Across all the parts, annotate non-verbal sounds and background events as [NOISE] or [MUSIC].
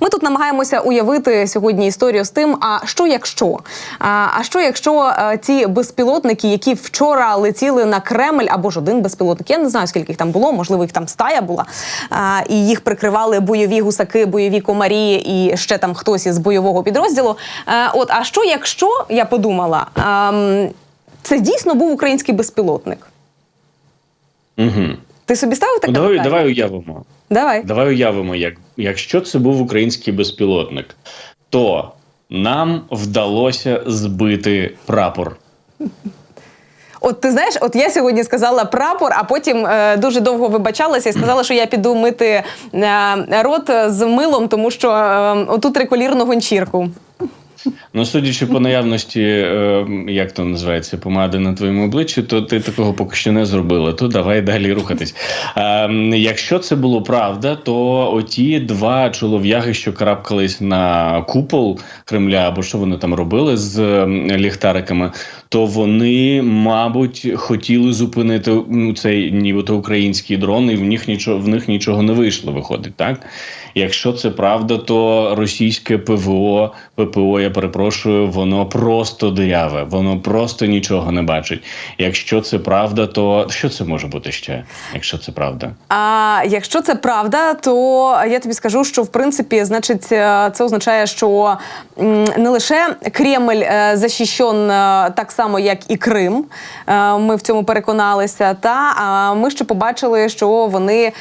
Ми тут намагаємося уявити сьогодні історію з тим, а що якщо? А, що якщо е, ці безпілотники, які вчора летіли на Кремль, або ж один безпілотник, я не знаю скільки їх там було, можливо, їх там стая була, і їх прикривали бойові гусаки, бойові комарі і ще там хтось із бойового підрозділу. Е, от, а що якщо я подумала, ем, це дійсно був український безпілотник? Угу. Ти собі ставив таке Ну, давай, питання? давай уявимо. Давай. Давай уявимо, як, якщо це був український безпілотник, то нам вдалося збити прапор. От ти знаєш, от я сьогодні сказала прапор, а потім е, дуже довго вибачалася і сказала, що я піду мити е, рот з милом, тому що е, отут рекулірну гончірку. Ну, судячи по наявності, е, як то називається, помади на твоєму обличчі, то ти такого поки що не зробила. То давай далі рухатись. Е, якщо це було правда, то оті два чолов'яги, що крапкались на купол Кремля, або що вони там робили з ліхтариками, то вони, мабуть, хотіли зупинити цей нібито український дрон, і в них нічого в них нічого не вийшло. Виходить, так. Якщо це правда, то російське ПВО, ППО, я перепрошую, воно просто диряве, воно просто нічого не бачить. Якщо це правда, то що це може бути ще? Якщо це правда, А якщо це правда, то я тобі скажу, що в принципі, значить, е, це означає, що не лише Кремль е, захищен е, так само, як і Крим. Е, Ми в цьому переконалися. Та ми ще побачили, що вони е,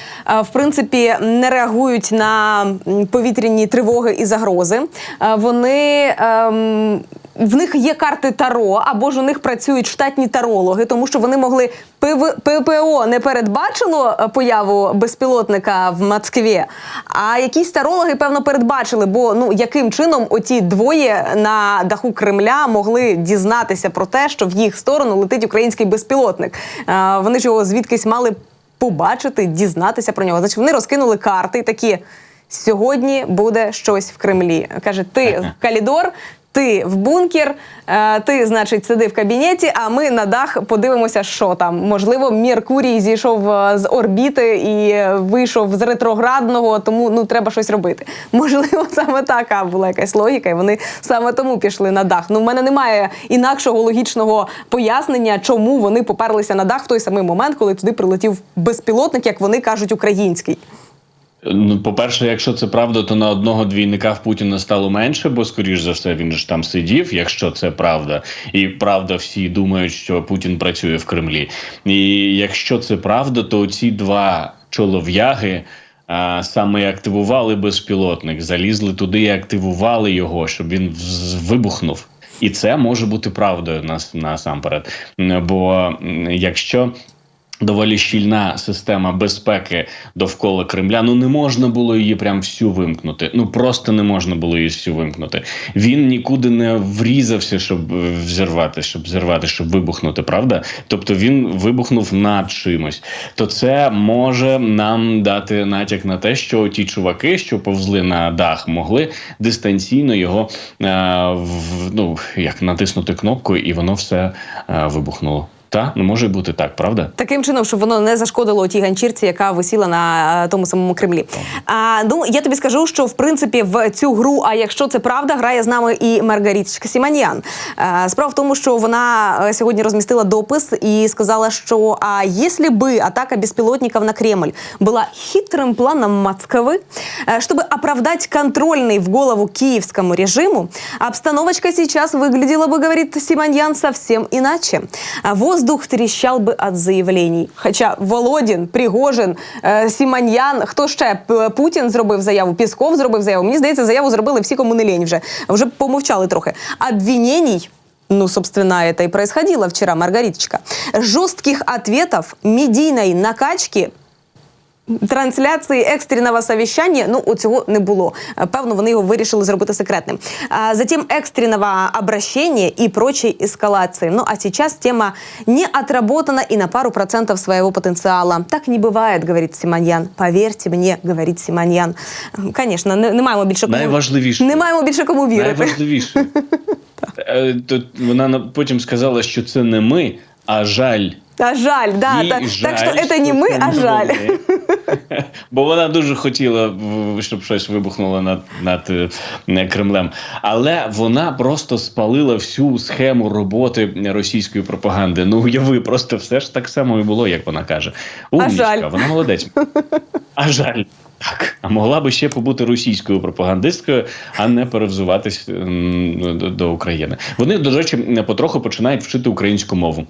в принципі не реагують на повітряні тривоги і загрози. Е, Вони ем, в них є карти Таро, або ж у них працюють штатні тарологи, тому що вони могли ПВ, ППО не передбачило е, появу безпілотника в Москві, а якісь тарологи, певно, передбачили, бо ну яким чином оті двоє на даху Кремля могли дізнатися про те, що в їх сторону летить український безпілотник. Е, Вони ж його звідкись мали побачити, дізнатися про нього. Значить, вони розкинули карти і такі. Сьогодні буде щось в Кремлі. Каже, ти Калідор, ти в бункер, е, ти, значить, сиди в кабінеті, а ми на дах подивимося, що там. Можливо, Меркурій зійшов е, з орбіти і вийшов з ретроградного, тому ну треба щось робити. [LAUGHS] Можливо, саме така була якась логіка, і вони саме тому пішли на дах. Ну, в мене немає інакшого логічного пояснення, чому вони поперлися на дах в той самий момент, коли туди прилетів безпілотник, як вони кажуть, український. Ну по-перше, якщо це правда, то на одного двійника в Путіна стало менше, бо скоріш за все він ж там сидів, якщо це правда, і правда, всі думають, що Путін працює в Кремлі. І якщо це правда, то ці два чолов'яги. А, саме активували безпілотник, залізли туди і активували його, щоб він вибухнув. І це може бути правдою нас насамперед. Бо якщо доволі щільна система безпеки довкола Кремля, ну не можна було її прям всю вимкнути. Ну просто не можна було її всю вимкнути. Він нікуди не врізався, щоб взірвати, щоб зірвати, щоб вибухнути, правда? Тобто він вибухнув над чимось. То це може нам дати натяк на те, що ті чуваки, що повзли на дах, могли дистанційно його е, в, ну як натиснути кнопку, і воно все е, вибухнуло. Та ну може бути так, правда? Таким чином, щоб воно не зашкодило тій ганчірці, яка висіла на е, тому самому Кремлі. А, ну я тобі скажу, що в принципі в цю гру, а якщо це правда, грає з нами і Маргаріточка Сіманьян. Е, справа в тому, що вона е, сьогодні розмістила допис і сказала, що а якщо би атака безпілотників на Кремль була хитрым планом Москвы, э, чтобы оправдать контрольный в голову киевскому режиму, обстановочка сейчас выглядела бы, говорит Симоньян, совсем иначе. А Воздух трещал би от заявлений. Хоча Володін, Пригожин, е, Сіманьян, хто ще Путін зробив заяву, Пісков зробив заяву. Мені здається, заяву зробили всі кому не лень вже. Вже помовчали трохи. Обвинений ну, собственно, это и происходило вчера, Маргариточка. Жестких ответов, медийной накачки Трансляції екстреного совіщання, ну у цього не було. Е, Певно, вони його вирішили зробити секретним. А затем экстренного обращения и прочей эскалации. Ну а сейчас тема не отработана и на пару процентов своего потенциала. Так не бывает, говорит Симоньян. Поверьте мне, говорит Симоньян. Конечно, не, не маємо більше кому Найважливіше. не маємо більше кому вірити. Найважливіше. [LAUGHS] Е, Тут вона на- потім сказала, що це не ми, а жаль. А жаль, да, так, жаль, так що це не ми, а жаль. [LAUGHS] Бо вона дуже хотіла, щоб щось вибухнуло над, над е, Кремлем. Але вона просто спалила всю схему роботи російської пропаганди. Ну, уяви, просто все ж так само і було, як вона каже. Умнічка, вона молодець. [LAUGHS] А жаль. Так, а могла би ще побути російською пропагандисткою, а не перевзуватись до, до України. Вони, до речі, потроху починають вчити українську мову.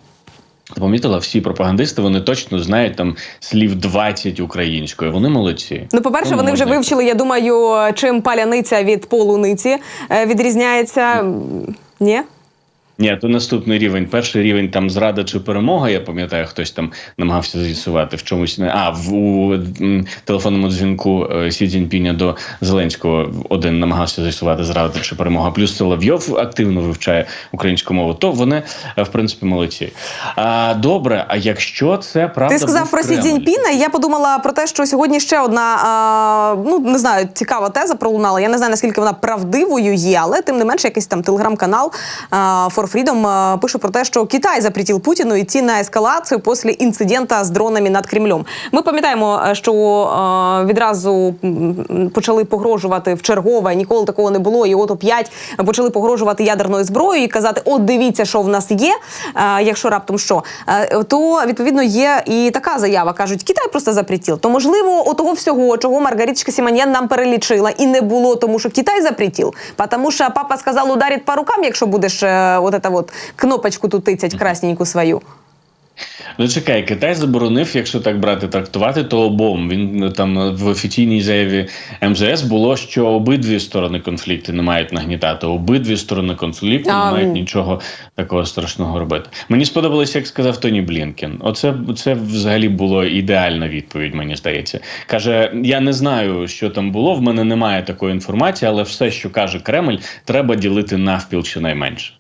Ти Помітила, всі пропагандисти вони точно знають там слів 20 українською. Вони молодці. Ну, по-перше, Ну, вони вже вивчили, я думаю, чим паляниця від полуниці е, відрізняється. Ні? Ні, то наступний рівень. Перший рівень там зрада чи перемога. Я пам'ятаю, хтось там намагався з'ясувати в чомусь не а в у, телефонному дзвінку е, Сі Цзіньпіня до Зеленського один намагався з'ясувати зрада чи перемога. Плюс Соловйов активно вивчає українську мову. То вони е, в принципі молодці. А добре, а якщо це правда, Ти сказав про Сі Цзіньпіна, я подумала про те, що сьогодні ще одна а, ну не знаю, цікава теза пролунала. Я не знаю наскільки вона правдивою є, але тим не менше, якийсь там телеграм-канал For Freedom пише про те, що Китай запретив Путіну йти на ескалацію після інцидента з дронами над Кремлем. Ми пам'ятаємо, е, що відразу почали погрожувати в чергове. Ніколи такого не було. І от оп'ять почали погрожувати ядерною зброєю і казати: от дивіться, що в нас є, е, якщо раптом що. Е, То відповідно є і така заява. кажуть, Китай просто запретив. То можливо, отого всього, чого Маргариточка Сіманян нам перелічила, і не було, тому що Китай запретив. Тому що папа сказав, ударить по рукам, якщо будеш е, от ета от кнопочку тут тицять красненьку свою. Ну чекай, Китай заборонив, якщо так брати трактувати, то обом. Він там в офіційній заяві МЗС було, що обидві сторони конфлікту не мають нагнітати. Обидві сторони конфлікту А, не мають нічого такого страшного робити. Мені сподобалось, як сказав Тоні Блінкен. Оце це взагалі було ідеальна відповідь. Мені здається. каже: я не знаю, що там було. В мене немає такої інформації, але все, що каже Кремль, треба ділити навпіл щонайменше.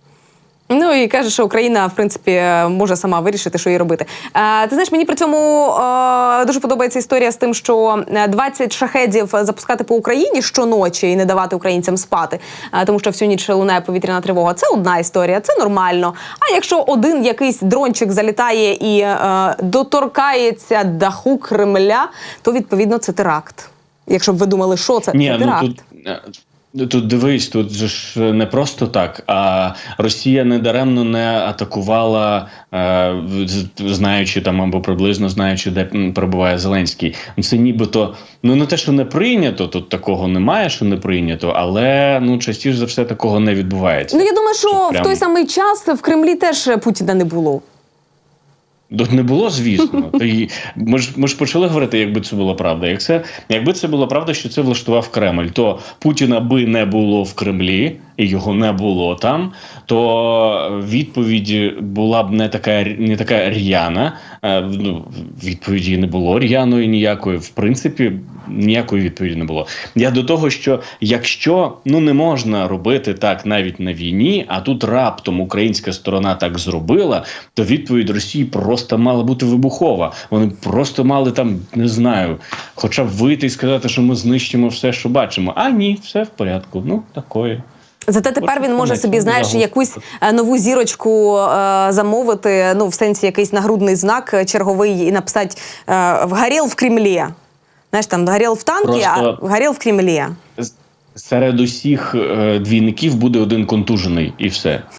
Ну і каже, що Україна в принципі е, може сама вирішити, що їй робити. Е, ти знаєш, мені при цьому е, дуже подобається історія з тим, що е, 20 шахедів запускати по Україні щоночі і не давати українцям спати, е, тому що всю ніч лунає повітряна тривога. Це одна історія, це нормально. А якщо один якийсь дрончик залітає і е, доторкається даху Кремля, то відповідно це теракт. Якщо б ви думали, що це, Ні, це ну теракт. тут. Е, Тут дивись, тут же ж не просто так. А Росія не даремно не атакувала, е, знаючи там або приблизно знаючи, де перебуває Зеленський. Це нібито ну не те, що не прийнято, тут такого немає, що не прийнято, але ну частіше за все такого не відбувається. Ну я думаю, що Щоб в той самий час в Кремлі теж Путіна не було. Тут не було, звісно. [LAUGHS] Ми ж ми ж почали говорити, якби це була правда. Як це, якби це була правда, що це влаштував Кремль, то Путіна би не було в Кремлі, і його не було там. То відповідь була б не така не така р'яна. Е, Ну, відповіді не було р'яної ніякої. В принципі, ніякої відповіді не було. Я до того, що якщо ну не можна робити так навіть на війні, а тут раптом українська сторона так зробила, то відповідь Росії просто мала бути вибухова. Вони просто мали там, не знаю, хоча б вийти і сказати, що ми знищимо все, що бачимо. А ні, все в порядку. Ну такої. Зате тепер він може собі, знаєш, якусь е, нову зірочку е, замовити, ну в сенсі якийсь нагрудний знак е, черговий і написати е, «Вгорел в Кремлі. Знаєш, там «Вгорел в танки, Просто- а «Вгорел в Кремлі. Серед усіх е, двійників буде один контужений, і все.